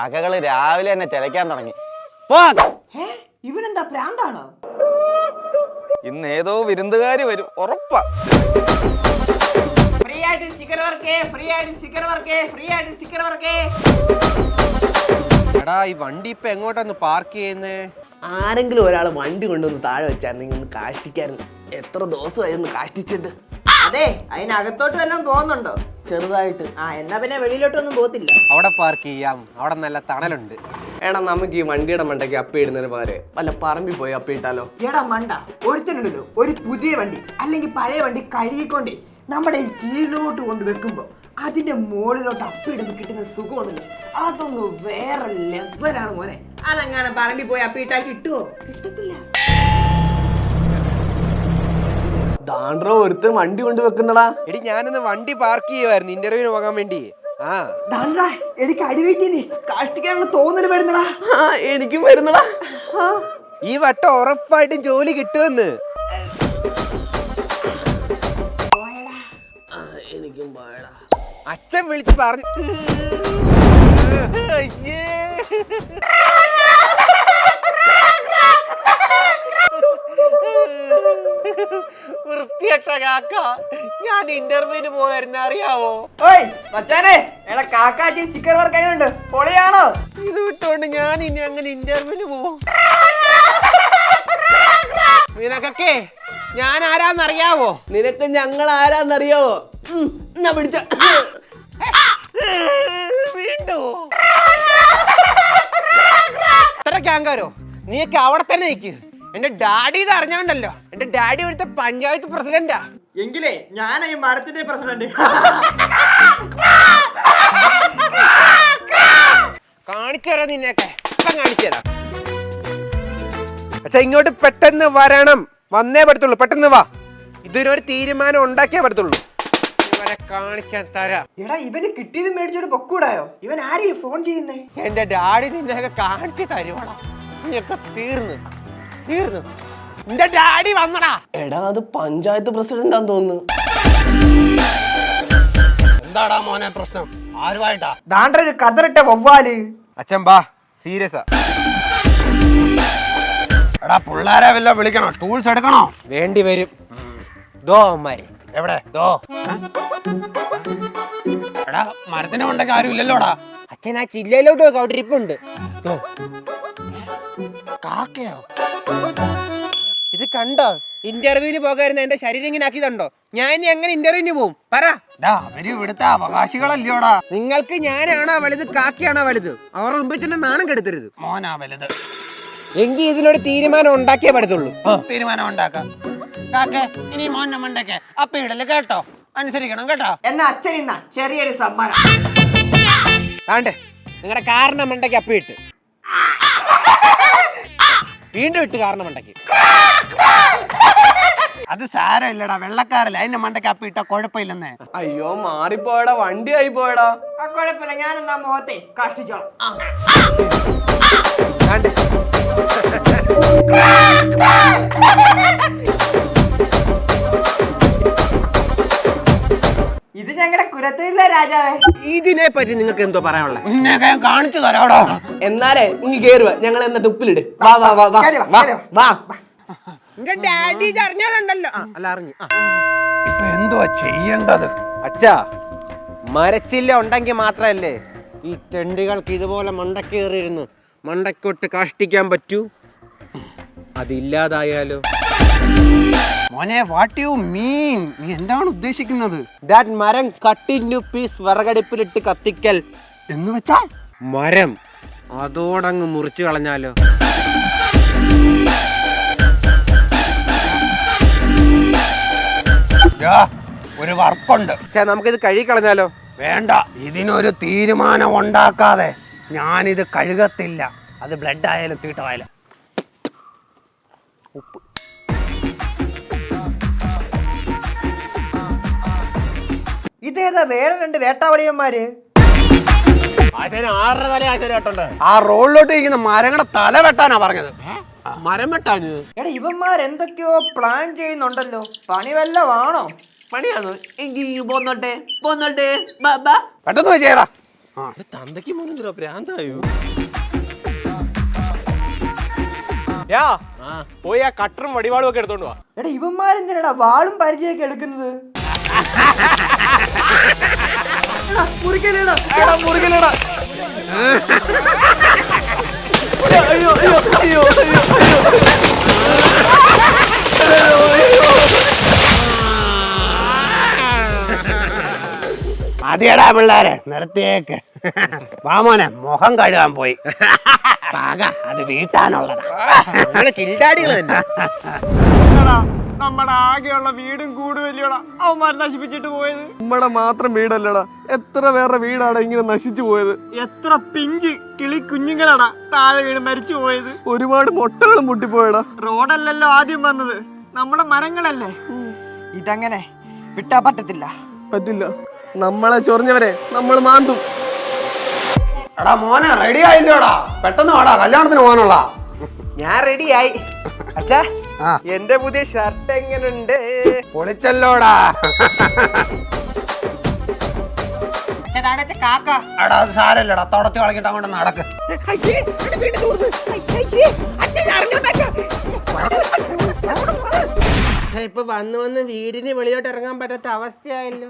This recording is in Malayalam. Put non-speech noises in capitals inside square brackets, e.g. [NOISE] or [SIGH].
കാക്കകൾ രാവിലെ തന്നെ ചിലയ്ക്കാൻ തുടങ്ങി. പോ ഇവനെന്താ പ്രാന്താണോ? ഇന്ന് ഏതോ വിരുന്നുകാരി വരും ഉറപ്പാ. ഫ്രീ ആയിട്ട് സ്റ്റിക്കർ വർക്കേ ഫ്രീ ആയിട്ട് സ്റ്റിക്കർ വർക്കേ ഫ്രീ ആയിട്ട് സ്റ്റിക്കർ വർക്കേ എടാ ഈ വണ്ടി ഇപ്പൊ എങ്ങോട്ടാന്ന് പാർക്ക് ചെയ്യുന്നേ? ആരെങ്കിലും ഒരാൾ വണ്ടി കൊണ്ടുവന്ന് താഴെ വെച്ചായിരുന്നെങ്കിൽ ഒന്ന് കാഷ്ടിക്കായിരുന്നു. എത്ര ദിവസമായി ഒന്ന് കാഷ്ടിച്ചിട്ട് അതെ അതിനകത്തോട്ട് വല്ലതും പോകുന്നുണ്ടോ? ചെറുതായിട്ട്. ആ എന്നാ പിന്നെ വെളിയിലോട്ടൊന്നും പോകത്തില്ല. അവിടെ പാർക്ക് ചെയ്യാം. അവിടെ നല്ല തണലുണ്ട്. എടാ നമുക്ക് ഈ വണ്ടിയുടെ മണ്ടയ്ക്ക് അപ്പിയിടുന്നതിന് പകരം വല്ല പറമ്പിൽ പോയി അപ്പിയിട്ടാലോ എടാ മണ്ട. ഒരുത്തനുണ്ടല്ലോ. ഒരു പുതിയ വണ്ടി അല്ലെങ്കിൽ പഴയ വണ്ടി കഴുകിക്കൊണ്ടേ നമ്മുടെ ഈ കീഴിലോട്ട് കൊണ്ട് വെക്കുമ്പോ അതിന്റെ മുകളിലോട്ട് അപ്പിടുമ്പോ കിട്ടുന്ന സുഖമുണ്ടല്ലോ അതൊന്ന് വേറെ ലെവലാണ് മോനെ. അതങ്ങനെ പറമ്പിൽ പോയി അപ്പിയിട്ടാ കിട്ടുമോ കിട്ടത്തില്ല. ദാണ്ട്രോ ഒരുത്തൻ വണ്ടി കൊണ്ട് വെക്കുന്നടാ. എടി ഞാനൊന്ന് വണ്ടി പാർക്ക് ചെയ്യുമായിരുന്നു ഇന്റർവ്യൂവിന് പോകാൻ വേണ്ടി. ആ. ദാണ്ടാ എനിക്ക് അടിവെക്കുന്നേ കാഷ്ടിക്കാനുള്ള തോന്നൽ വരുന്നടാ. എനിക്കും വരുന്നടാ. ഈ വട്ടം ഉറപ്പായിട്ടും ജോലി കിട്ടുമെന്ന്. ആ, എനിക്കും പാടാ അച്ഛൻ വിളിച്ച് പറഞ്ഞു. അയ്യേ. വൃത്തികെട്ട കാക്ക. ഞാൻ ഇന്റർവ്യൂവിന് പോയായിരുന്നു അറിയാവോ? ഓയ് മച്ചാനെ എടാ കാക്കാച്ചി സ്റ്റിക്കർ വർക്ക് ആയതുണ്ട് പൊളിയാണോ? ഇത് വിട്ടോണ്ട് ഞാൻ ഇനി അങ്ങനെ ഇന്റർവ്യൂവിന് പോവും. നിനക്കൊക്കെ ഞാൻ ആരാന്നറിയാവോ? നിനക്ക് ഞങ്ങൾ ആരാന്നറിയാവോ? എന്നാ പിടിച്ച. വീണ്ടോ? അത്ര ക്യാങ്കാരോ നീയൊക്കെ അവിടെ തന്നെ നിൽക്ക് എന്റെ ഡാഡി ഇത് അറിഞ്ഞോണ്ടല്ലോ എന്റെ ഡാഡി ഇവിടുത്തെ പഞ്ചായത്ത് പ്രസിഡന്റാ. എങ്കിലേ ഞാൻ ഈ മരത്തിന്റെ പ്രസിഡന്റ്. കാണിച്ചു തരാം നിന്നെയൊക്കെ. ഇപ്പം കാണിച്ചു തരാം അച്ഛാ ഇങ്ങോട്ട് പെട്ടെന്ന് വരണം. വന്നേ പറ്റത്തുള്ളൂ. പെട്ടെന്ന് വാ. ഇതിനൊരു തീരുമാനം ഉണ്ടാക്കിയേ പറ്റത്തുള്ളൂ. തരാം. എടാ ഇവന് കിട്ടിയത് മേടിച്ചോട് പൊക്കൂടായോ ഇവൻ ആരെയും ഫോൺ ചെയ്യുന്നേ? എന്റെ ഡാഡി നിന്നെയൊക്കെ കാണിച്ചു തരുവാടാ. നീയൊക്കെ തീർന്നു. തീർന്നു. എന്റെ ഡാഡി വന്നടാ. എടാ അത് പഞ്ചായത്ത് പ്രസിഡന്റ് പ്രസിഡന്റാന്ന് തോന്നുന്നു. എന്താടാ മോനെ പ്രശ്നം? ആരുമായിട്ടാ? ദാണ്ട ഒരു കതറിട്ട വവ്വാൽ. അച്ഛൻ ബാ സീരിയസാ എടാ പിള്ളേരെ വല്ല വിളിക്കണോ? ടൂൾസ് എടുക്കണോ? വേണ്ടി വരും. ദോ അമ്മാരി എവിടെ? ദോ. എടാ മരത്തിന്റെ കൊണ്ടൊക്കെ ആരും ഇല്ലല്ലോടാ അച്ഛൻ ആ ചില്ലയിലോട്ട് അവിടെ ഇരിപ്പുണ്ട് ദോ. കാക്കയോ? ഇത് കണ്ടോ? ഇന്റർവ്യൂവിന് പോകായിരുന്നു എന്റെ ശരീരം ഇങ്ങനെ ആക്കിയതുണ്ടോ? ഞാൻ ഇനി എങ്ങനെ ഇന്റർവ്യൂവിന് പോവും? പറ. ഡാ അവർ ഇവിടുത്തെ അവകാശികളല്ലയോടാ നിങ്ങൾക്ക് ഞാനാണോ വലുത്? കാക്കിയാണോ വലുത്? അവർ മുമ്പിൽ നാണം കെടുത്തരുത്. മോനാ വലുത്. എങ്കിൽ ഇതിനൊരു തീരുമാനം ഉണ്ടാക്കിയേ പറ്റത്തുള്ളൂ. തീരുമാനം ഉണ്ടാക്കാം. കാക്കെ ഇനി മോൻ നമ്മണ്ടൊക്കെ അപ്പ ഇടൽ കേട്ടോ. അനുസരിക്കണം കേട്ടോ. എന്നാ അച്ഛൻ ഇന്ന ചെറിയൊരു സമ്മാനം. താണ്ടേ നിങ്ങളുടെ കാരണം മണ്ടയ്ക്ക് അപ്പിയിട്ട് വീണ്ടും ഇട്ട് കാരണം മണ്ടക്ക് അത് സാരമില്ലടാ വെള്ളക്കാരല്ല. അതിന്റെ മണ്ടയ്ക്ക് അപ്പി ഇട്ട കുഴപ്പമില്ലെന്നേ. അയ്യോ മാറിപ്പോയടാ വണ്ടി ആയി പോയടാ. ആ കുഴപ്പമില്ല. ഞാനെന്നാ മുഖത്തെ കാഷ്ടിച്ചോളാം. ഞങ്ങളുടെ രാജാവേ. ഇതിനെ പറ്റി നിങ്ങൾക്ക് എന്തോ പറയാനുള്ളത്? കാണിച്ചു തരാടോ. എന്നാലേ ഇങ്ങ് കേറുക ഞങ്ങൾ എന്നിട്ട് ഉപ്പിലിട് വാ വാ വാ വാ കേറി വാ, വാ കേറി വാ. എന്റെ ഡാഡി ഇത് ആ, അല്ല അറിഞ്ഞു. ആ. ഇപ്പൊ എന്തുവാ ചെയ്യേണ്ടത്? അച്ഛാ മരച്ചില്ല ഉണ്ടെങ്കിൽ മാത്രമല്ലേ ഈ തെണ്ടികൾക്ക് ഇതുപോലെ മണ്ടക്കേറിയിരുന്ന് മണ്ടക്കൊട്ട് കാഷ്ടിക്കാൻ പറ്റൂ? അതില്ലാതായാലോ? മോനെ വാട്ട് യു മീൻ നീ എന്താണ് ഉദ്ദേശിക്കുന്നത്? ദാറ്റ് മരം കട്ട് ഇൻ ടു പീസ് വിറകടുപ്പിലിട്ട് കത്തിക്കൽ. എന്ന് വെച്ചാ? മരം. അതോടങ്ങ് മുറിച്ചു കളഞ്ഞാലോ? ദാ, ഒരു വർക്കുണ്ട്. ചേ നമുക്കിത് കഴുകി കളഞ്ഞാലോ? വേണ്ട ഇതിനൊരു തീരുമാനം ഉണ്ടാക്കാതെ ഞാനിത് കഴുകത്തില്ല. അത് ബ്ലഡ് ആയാലും തീട്ടമായാലും ഇതേതാ വേറെ രണ്ട് വേട്ടാവളിയന്മാര്. ആ റോഡിലോട്ട് ഇരിക്കുന്ന മരങ്ങളുടെ തല വെട്ടാനാ പറഞ്ഞത്. മരം വെട്ടാന്? എടാ ഇവന്മാർ എന്തൊക്കെയോ പ്ലാൻ ചെയ്യുന്നുണ്ടല്ലോ. പണി വല്ലതാണോ പണിയാണോ എങ്കിൽ പോന്നോട്ടെ പോന്നോട്ടെ. ബാ ബാ. പെട്ടെന്ന് പോയി ചെയ്യടാ. തന്തയ്ക്ക് മോനെന്തോ പ്രാന്തായോ? യാ പോയി ആ കട്ടറും വടിവാളും ഒക്കെ എടുത്തോണ്ട് വാ. എടാ ഇവന്മാരെന്തിനാടാ വാളും പരിചയമൊക്കെ എടുക്കുന്നത്? [LAUGHS] എടാ, അയ്യോ മതിയടാ പിള്ളേരെ നിർത്തിയേക്ക്. വാമോനെ മുഖം കഴുകാൻ പോയി. പാക അത് വീട്ടാനുള്ളതാ. കില്ലാടികൾ തന്നെ. നമ്മുടെ ആകെയുള്ള വീടും കൂടും അല്ലയോടാ അവന്മാർ നശിപ്പിച്ചിട്ട് പോയത്? നമ്മുടെ മാത്രം വീടല്ലടാ. എത്ര വേറെ വീടാടാ ഇങ്ങനെ നശിച്ചു പോയത്? എത്ര പിഞ്ച് കിളി കുഞ്ഞുങ്ങളാടാ താഴെ വീട് മരിച്ചു പോയത്? ഒരുപാട് മുട്ടകളും മുട്ടിപ്പോയടാ. റോഡല്ലല്ലോ ആദ്യം വന്നത്. നമ്മുടെ മരങ്ങളല്ലേ? ഇതങ്ങനെ വിട്ടാ പറ്റത്തില്ല. പറ്റില്ല. നമ്മളെ ചൊറിഞ്ഞവരെ നമ്മൾ മാന്തും. എടാ മോനെ റെഡി ആയില്ലോടാ? പെട്ടെന്ന് വാടാ. കല്യാണത്തിന് പോകാനുള്ള. ഞാൻ റെഡിയായി അച്ഛാ ആ. എന്റെ പുതിയ ഷർട്ട് എങ്ങനുണ്ട്? പൊളിച്ചല്ലോടാ. എടാ അത് സാരല്ലടാ. തുടച്ചു അങ്ങോട്ട് നടക്ക്. ഇപ്പൊ വന്ന് വന്ന് വീടിന് വെളിയോട്ട് ഇറങ്ങാൻ പറ്റാത്ത അവസ്ഥയായല്ലോ.